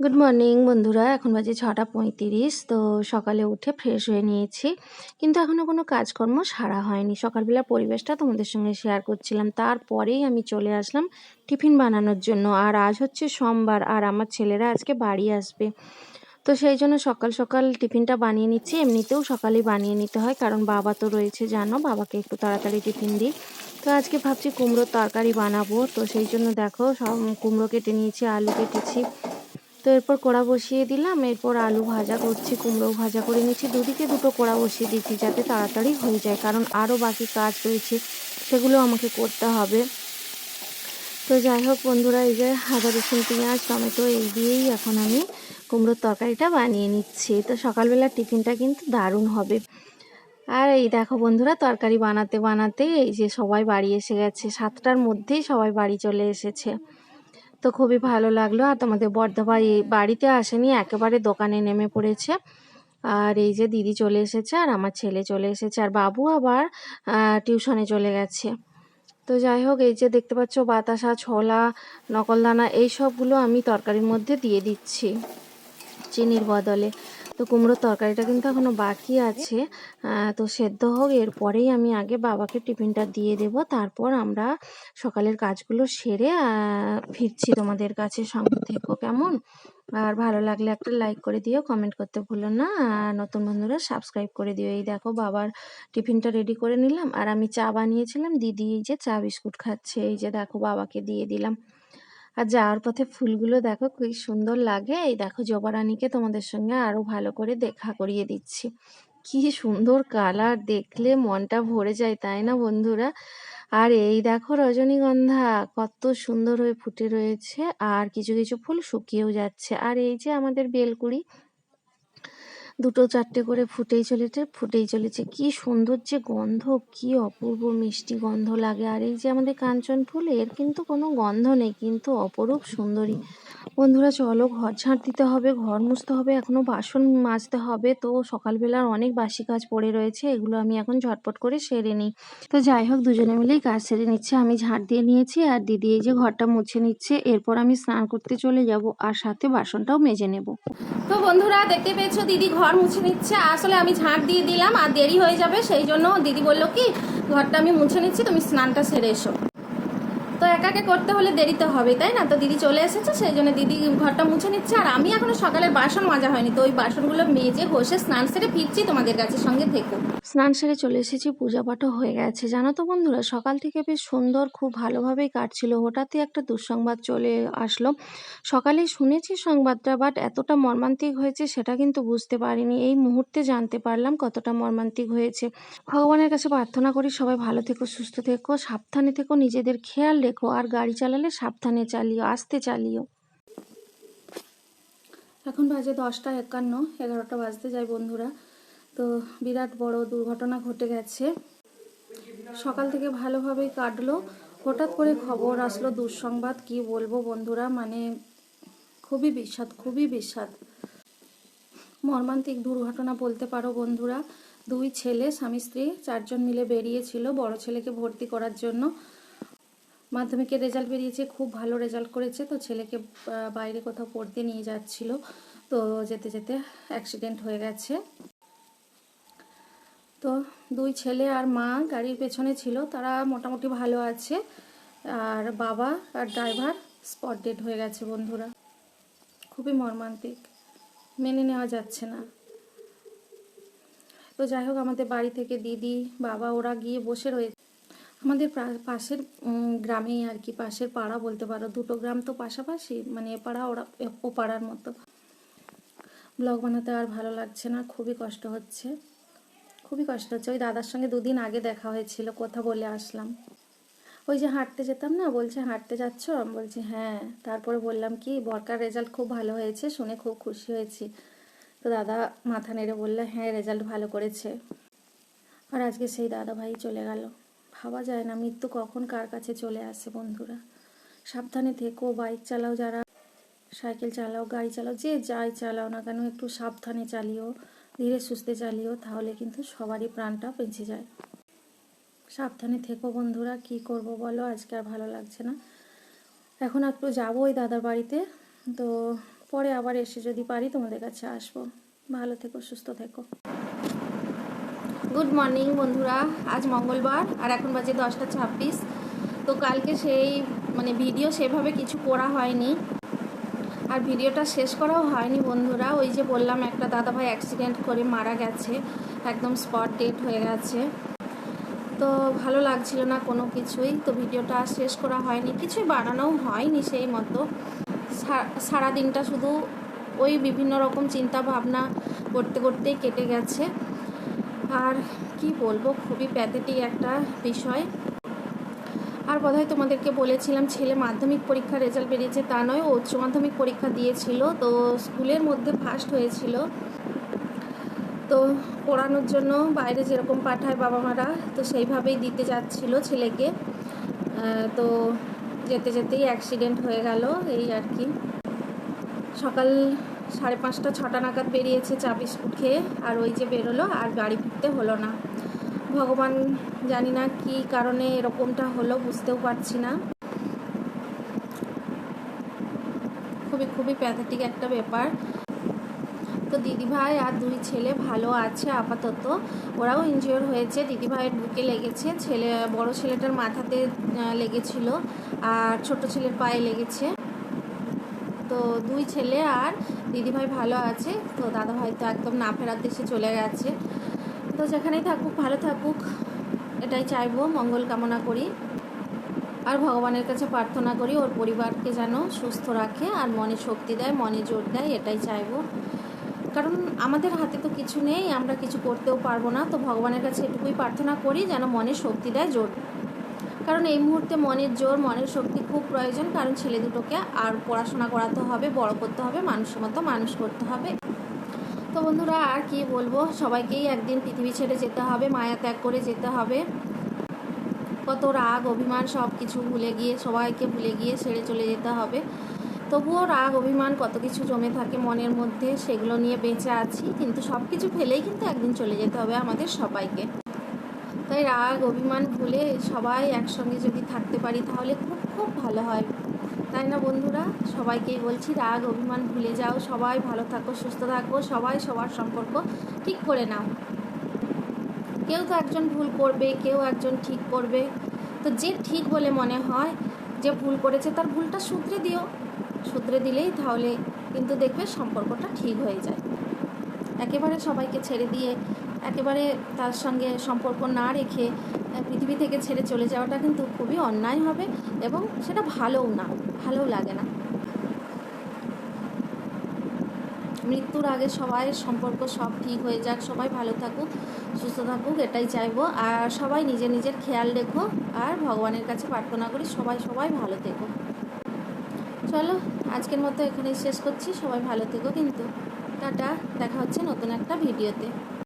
Good morning বন্ধুরা। এখন বাজে ছটা পঁয়ত্রিশ, তো সকালে উঠে ফ্রেশ হয়ে নিয়েছি। কিন্তু এখনও কোনো কাজকর্ম সারা হয়নি। সকালবেলা পরিবেশটা তোমাদের সঙ্গে শেয়ার করছিলাম। তারপরেই আমি চলে আসলাম টিফিন বানানোর জন্য। আর আজ হচ্ছে সোমবার, আর আমার ছেলেরা আজকে বাড়ি আসবে। তো সেই জন্য সকাল সকাল টিফিনটা বানিয়ে নিচ্ছি। এমনিতেও সকালেই বানিয়ে নিতে হয়, কারণ বাবা তো রয়েছে, জানো? বাবাকে একটু তাড়াতাড়ি টিফিন দিই। তো আজকে ভাবছি কুমড়োর তরকারি বানাবো। তো সেই জন্য দেখো, সব কুমড়ো কেটে নিয়েছি, আলু কেটেছি। তো এরপর কড়া বসিয়ে দিলাম। এরপর আলু ভাজা করছি, কুমড়ো ভাজা করে নিচ্ছি। দুদিকে দুটো কড়া বসিয়ে দিচ্ছি যাতে তাড়াতাড়ি হয়ে যায়, কারণ আরও বাকি কাজ রয়েছে, সেগুলো আমাকে করতে হবে। তো যাই হোক বন্ধুরা, এই যে আদা, রসুন, পেঁয়াজ, টমেটো, এই দিয়েই এখন আমি কুমড়োর তরকারিটা বানিয়ে নিচ্ছি। তো সকালবেলা টিফিনটা কিন্তু দারুণ হবে। আর এই দেখো বন্ধুরা, তরকারি বানাতে বানাতে এই যে সবাই বাড়ি এসে গেছে, সাতটার মধ্যেই সবাই বাড়ি চলে এসেছে। তো খুবই ভালো লাগল। আর তোমাদের বর্ধভাই বাড়িতে আসেনি, একেবারে দোকানে নেমে পড়েছে। আর এই যে দিদি চলে এসেছে আর আমার ছেলে চলে এসেছে। আর বাবু আবার টিউশনে চলে গেছে। তো যাই হোক, এই যে দেখতে পাচ্ছ বাতাসা, ছোলা, নকলদানা, এই সবগুলো আমি তরকারির মধ্যে দিয়ে দিচ্ছি। চিনির বদলে। তো কুমড়োর তরকারিটা কিন্তু এখনও বাকি আছে। তো সেদ্ধ হোক, এরপরেই আমি আগে বাবাকে টিফিনটা দিয়ে দেব। তারপর আমরা সকালের কাজগুলো সেরে ফিরছি তোমাদের কাছে সঙ্গে থেকো, কেমন? আর ভালো লাগলে একটা লাইক করে দিও, কমেন্ট করতে ভুলো না। নতুন বন্ধুরা, সাবস্ক্রাইব করে দিও। এই দেখো, বাবার টিফিনটা রেডি করে নিলাম। আর আমি চা বানিয়েছিলাম, দিদি এই যে চা বিস্কুট খাচ্ছে, এই যে দেখো, বাবাকে দিয়ে দিলাম। আর যাওয়ার পথে ফুলগুলো দেখো কি সুন্দর লাগে। এই দেখো জবারানিকে তোমাদের সঙ্গে আরও ভালো করে দেখা করিয়ে দিচ্ছি। কি সুন্দর কালার দেখলে মনটা ভরে যায়, তাই না বন্ধুরা? আর এই দেখো রজনীগন্ধা, কত সুন্দর হয়ে ফুটে রয়েছে। আর কিছু কিছু ফুল শুকিয়েও যাচ্ছে। আর এই যে আমাদের বেলকুড়ি দুটো চারটে করে ফুটেই চলেছে ফুটেই চলেছে। কি সুন্দর যে গন্ধ, কি অপূর্ব মিষ্টি গন্ধ লাগে। আর এই যে আমাদের কাঞ্চন ফুল এর কিন্তু কোনো গন্ধ নেই, কিন্তু অপরূপ সুন্দরী। বন্ধুরা, চলো ঘর ঝাঁট দিতে হবে, ঘর মুছতে হবে এখনও বাসন মাজতে হবে। তো সকালবেলার অনেক বাসি কাজ পড়ে রয়েছে, এগুলো আমি এখন ঝটপট করে সেরে নিই। তো যাই হোক, দুজনে মিলেই কাজ সেরে নিচ্ছে। আমি ঝাঁট দিয়ে নিয়েছি আর দিদি এই যে ঘরটা মুছে নিচ্ছে, এরপর আমি স্নান করতে চলে যাব আর সাথে বাসনটাও মেজে নেব। তো বন্ধুরা, দেখতে পেয়েছ, দিদি ঘর মুছে নিচ্ছে। আসলে আমি ঝাঁট দিয়ে দিলাম আর দেরি হয়ে যাবে, সেই জন্য দিদি বলল কি, ঘরটা আমি মুছে নিচ্ছি, তুমি স্নানটা সেরে এসো। একাকে করতে হলে দেরিতে হবে, তাই না? তো দিদি চলে এসেছে, সেই জন্য দিদি ঘরটা মুছে নিচ্ছে। আর আমি এখনও সকালের বাসন মাজা হয়নি, তো ওই বাসনগুলো মেজে ঘষে স্নান সেরে ফিরছি তোমাদের কাছে সঙ্গে থেকো। স্নান সেরে চলে এসেছি, পূজা পাঠও হয়ে গেছে। জানো তো বন্ধুরা, সকাল থেকে বেশ সুন্দর, খুব ভালোভাবেই কাটছিল। হঠাৎই একটা দুঃসংবাদ চলে আসলো। সকালেই শুনেছি সংবাদটা বাট এতটা মর্মান্তিক হয়েছে সেটা কিন্তু বুঝতে পারিনি। এই মুহূর্তে জানতে পারলাম কতটা মর্মান্তিক হয়েছে। ভগবানের কাছে প্রার্থনা করি, সবাই ভালো থেকো, সুস্থ থেকো, সাবধানে থেকো, নিজেদের খেয়াল রেখো, আর গাড়ি চালালে সাবধানে চালিও, আস্তে চালিও। এখন বাজে দশটা একান্ন, এগারোটা বাজতে যায় বন্ধুরা। তো বিরাট বড় দুর্ঘটনা ঘটে গেছে। সকাল থেকে ভালোভাবেই কাটলো। হঠাৎ করে খবর আসলো দুঃসংবাদ। কি বলব বন্ধুরা মানে খুবই বিস্বাদ খুবই বিস্বাদ মর্মান্তিক দুর্ঘটনা বলতে পারো বন্ধুরা। দুই ছেলে, স্বামী, স্ত্রী চারজন মিলে বেরিয়েছিল বড় ছেলেকে ভর্তি করার জন্য। মাধ্যমিকের রেজাল্ট বেরিয়েছে, খুব ভালো রেজাল্ট করেছে। তো ছেলেকে বাইরে কোথাও পড়তে নিয়ে যাচ্ছিল। তো যেতে যেতে অ্যাক্সিডেন্ট হয়ে গেছে। তো দুই ছেলে আর মা গাড়ির পেছনে ছিল, তারা মোটামুটি ভালো আছে। আর বাবা আর ড্রাইভার স্পট ডেড হয়ে গেছে বন্ধুরা। খুবই মর্মান্তিক, মেনে নেওয়া যাচ্ছে না। তো যাই হোক, আমাদের বাড়ি থেকে দিদি, বাবা, ওরা গিয়ে বসে রয়েছে আমাদের পাশের গ্রামেই আর কি, পাশের পাড়া বলতে পারো। দুটো গ্রাম তো পাশাপাশি মানে এ পাড়া ওরা ও পাড়ার মতো। ব্লগ বানাতে আর ভালো লাগছে না, খুবই কষ্ট হচ্ছে। খুবই কষ্ট হচ্ছে। ওই দাদার সঙ্গে দুদিন আগে দেখা হয়েছিল, কথা বলে আসলাম। ওই যে হাঁটতে যেতাম না, বলছে, হাঁটতে যাচ্ছ? আমি বলছি হ্যাঁ। তারপরে বললাম কি, বরকার রেজাল্ট খুব ভালো হয়েছে, শুনে খুব খুশি হয়েছি। তো দাদা মাথা নেড়ে বলল হ্যাঁ রেজাল্ট ভালো করেছে। আর আজকে সেই দাদা ভাই চলে গেল। ভাবা যায় না মৃত্যু কখন কার কাছে চলে আসে বন্ধুরা। সাবধানে থেকো, বাইক চালাও যারা, সাইকেল চালাও, গাড়ি চালাও, যে যাই চালাও না কেন, একটু সাবধানে চালিও। ধীরে সুস্থে চালিও, তাহলে কিন্তু সবারই প্রাণটা বেঁচে যায়। সাবধানে থেকো বন্ধুরা, কি করব বলো? আজকে আর ভালো লাগছে না। এখন একটু যাব ওই দাদার বাড়িতে, তো পরে আবার এসে যদি পারি তোমাদের কাছে আসব। ভালো থেকো, সুস্থ থেকো। গুড মর্নিং বন্ধুরা, আজ মঙ্গলবার আর এখন বাজে দশটা ছাব্বিশ। তো কালকে সেই মানে ভিডিও সেভাবে কিছু করা হয়নি। আর ভিডিওটা শেষ করাও হয়নি বন্ধুরা। ওই যে বললাম, একটা দাদাভাই অ্যাক্সিডেন্ট করে মারা গেছে। একদম স্পট ডেট হয়ে গেছে। তো ভালো লাগছিল না কোনো কিছুই। তো ভিডিওটা শেষ করা হয়নি। কিছুই বানানোও হয়নি সেই মতো। সা- সারাদিনটা শুধু ওই বিভিন্ন রকম চিন্তা ভাবনা করতে করতেই কেটে গেছে। আর কি বলব, খুবই প্যাথেটিক একটা বিষয়। আর বোধহয় তোমাদেরকে বলেছিলাম, ছেলে মাধ্যমিক পরীক্ষার রেজাল্ট বেরিয়েছে, তা নয়, ও উচ্চ মাধ্যমিক পরীক্ষা দিয়েছিল, তো স্কুলের মধ্যে ফার্স্ট হয়েছিল। তো পড়ানোর জন্য বাইরে যেরকম পাঠায় বাবা মারা তো সেইভাবেই দিতে যাচ্ছিল ছেলেকে। তো যেতে যেতেই অ্যাক্সিডেন্ট হয়ে গেল, এই আর কি। সকাল সাড়ে পাঁচটা, ছটা নাগাদ বেরিয়েছে চা বিস্কুট খেয়ে, আর ওই যে বেরোলো, আর গাড়ি ফিরতে হলো না। ভগবান জানি না কি কারণে এরকমটা হলো, বুঝতেও পারছি না। খুবই খুবই প্যাথেটিক একটা ব্যাপার। তো দিদিভাই আর দুই ছেলে ভালো আছে আপাতত। ওরাও ইনজিওর হয়েছে, দিদিভাইয়ের বুকে লেগেছে। ছেলে, বড় ছেলেটার মাথাতে লেগেছিল আর ছোট ছেলের পায়ে লেগেছে। তো দুই ছেলে আর দিদিভাই ভালো আছে। তো দাদাভাই তো একদম না ফেরার দেশে চলে গেছে। তো যেখানেই থাকুক, ভালো থাকুক, এটাই চাইব, মঙ্গল কামনা করি। আর ভগবানের কাছে প্রার্থনা করি, ওর পরিবারকে যেন সুস্থ রাখে আর মনে শক্তি দেয়, মনে জোর দেয়, এটাই চাইব। কারণ আমাদের হাতে তো কিছু নেই, আমরা কিছু করতেও পারব না, তো ভগবানের কাছে এটুকুই প্রার্থনা করি, যেন মনে শক্তি দেয়, জোর কারণ এই মুহূর্তে মনের জোর, মনের শক্তি খুব প্রয়োজন, কারণ ছেলে দুটোকে আর পড়াশোনা করাতে হবে, বড় করতে হবে, মানুষের মতো মানুষ করতে হবে। তো বন্ধুরা, আর কি বলব? সবাইকেই একদিন পৃথিবী ছেড়ে যেতে হবে, মায়া ত্যাগ করে যেতে হবে। কত রাগ, অভিমান সব কিছু ভুলে গিয়ে, সবাইকে ভুলে গিয়ে ছেড়ে চলে যেতে হবে। তবুও রাগ, অভিমান কত কিছু জমে থাকে মনের মধ্যে, সেগুলো নিয়ে বেঁচে আছি। কিন্তু সব কিছু ফেলেই কিন্তু একদিন চলে যেতে হবে আমাদের সবাইকে। তাই রাগ, অভিমান ভুলে সবাই একসঙ্গে যদি থাকতে পারি, তাহলে খুব খুব ভালো হয়। তাই না বন্ধুরা? সবাইকেই বলছি, রাগ, অভিমান ভুলে যাও। সবাই ভালো থাকো, সুস্থ থাকো। সবাই সবার সম্পর্ক ঠিক করে নাও। কেউ তো একজন ভুল করবে, কেউ একজন ঠিক করবে। তো যে ঠিক বলে মনে হয়, যে ভুল করেছে, তার ভুলটা শুধরে দিও। শুধরে দিলেই তাহলে কিন্তু দেখবে সম্পর্কটা ঠিক হয়ে যায়। একেবারে সবাইকে ছেড়ে দিয়ে, একেবারে তার সঙ্গে সম্পর্ক না রেখে পৃথিবী থেকে ছেড়ে চলে যাওয়াটা কিন্তু খুবই অন্যায় হবে এবং সেটা ভালোও না। ভালোও লাগে না। মৃত্যুর আগে সবাই সম্পর্ক সব ঠিক হয়ে যাক, সবাই ভালো থাকুক, সুস্থ থাকুক, এটাই চাইব। আর সবাই নিজের নিজের খেয়াল রেখো, আর ভগবানের কাছে প্রার্থনা করি সবাই সবাই ভালো থেকো। চলো, আজকের মতো এখানেই শেষ করছি, সবাই ভালো থেকো কিন্তু। টাটা, দেখা হচ্ছে নতুন একটা ভিডিওতে।